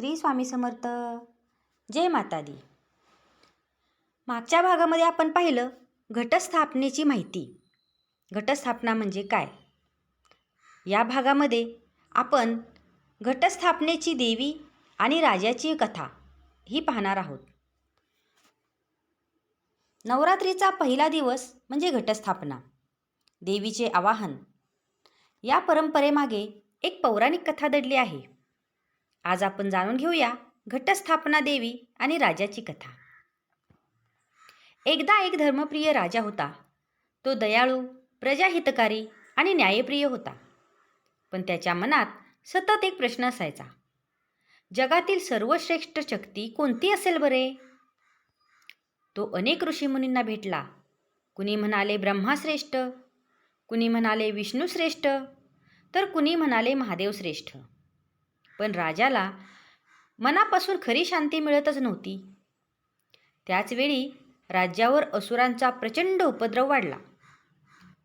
श्री स्वामी समर्थ. जय माता दी मागच्या भागामध्ये आपण पाहिलं घटस्थापनेची माहिती. घटस्थापना म्हणजे काय? या भागामध्ये आपण घटस्थापनेची देवी आणि राजाची कथा ही पाहणार आहोत. नवरात्रीचा पहिला दिवस म्हणजे घटस्थापना. देवीचे आवाहन. या परंपरेमागे एक पौराणिक कथा दडली आहे. आज आपण जाणून घेऊया घटस्थापना देवी आणि राजाची कथा. एकदा एक धर्मप्रिय राजा होता. तो दयाळू प्रजाहितकारी आणि न्यायप्रिय होता. पण त्याच्या मनात सतत एक प्रश्न असायचा. जगातील सर्वश्रेष्ठ शक्ती कोणती असेल बरे? तो अनेक ऋषीमुनींना भेटला. कुणी म्हणाले ब्रह्माश्रेष्ठ कुणी म्हणाले विष्णूश्रेष्ठ तर कुणी म्हणाले महादेव श्रेष्ठ पण राजाला मनापासून खरी शांती मिळतच नव्हती. त्याचवेळी राज्यावर असुरांचा प्रचंड उपद्रव वाढला.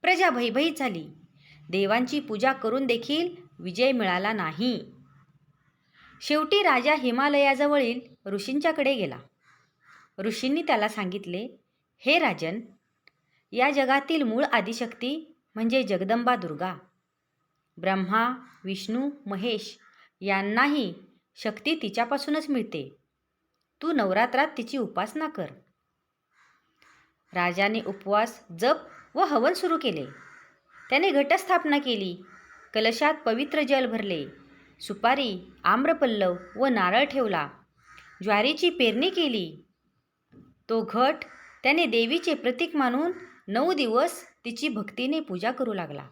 प्रजा भयभीत झाली. देवांची पूजा करून देखील विजय मिळाला नाही. शेवटी राजा हिमालयाजवळील ऋषींच्याकडे गेला. ऋषींनी त्याला सांगितले हे राजन या जगातील मूळ आदिशक्ती म्हणजे जगदंबा दुर्गा. ब्रह्मा विष्णू महेश यांनाही शक्ती तिच्यापासूनच मिळते. तू नवरात्रात तिची उपासना कर. राजाने उपवास जप व हवन सुरू केले. त्याने घटस्थापना केली. कलशात पवित्र जल भरले. सुपारी आम्रपल्लव व नारळ ठेवला. ज्वारीची पेरणी केली. तो घट त्याने देवीचे प्रतीक मानून नऊ दिवस तिची भक्तीने पूजा करू लागला.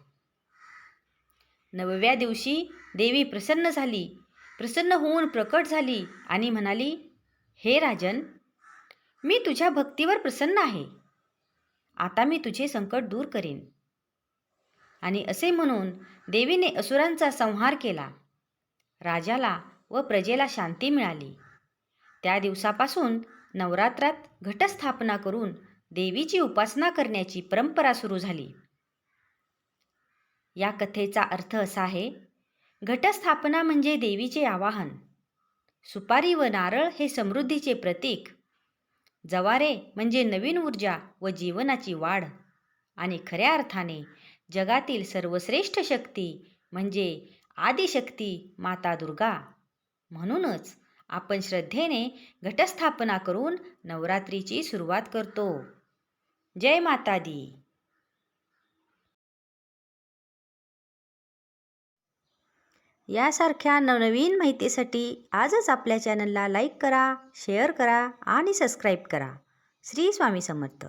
नवव्या दिवशी देवी प्रसन्न झाली. प्रसन्न होऊन प्रकट झाली आणि म्हणाली हे राजन मी तुझ्या भक्तीवर प्रसन्न आहे. आता मी तुझे संकट दूर करेन. आणि असे म्हणून देवीने असुरांचा संहार केला. राजाला व प्रजेला शांती मिळाली. त्या दिवसापासून नवरात्रात घटस्थापना करून देवीची उपासना करण्याची परंपरा सुरू झाली. या कथेचा अर्थ असा आहे घटस्थापना म्हणजे देवीचे आवाहन. सुपारी व नारळ हे समृद्धीचे प्रतीक. जवारे म्हणजे नवीन ऊर्जा व जीवनाची वाढ. आणि खऱ्या अर्थाने जगातील सर्वश्रेष्ठ शक्ती म्हणजे आदिशक्ती माता दुर्गा. म्हणूनच आपण श्रद्धेने घटस्थापना करून नवरात्रीची सुरुवात करतो. जय माता दी. यासारख्या नवनवीन माहितीसाठी आजच आपल्या चॅनलला लाईक करा शेअर करा आणि सबस्क्राईब करा. श्री स्वामी समर्थ.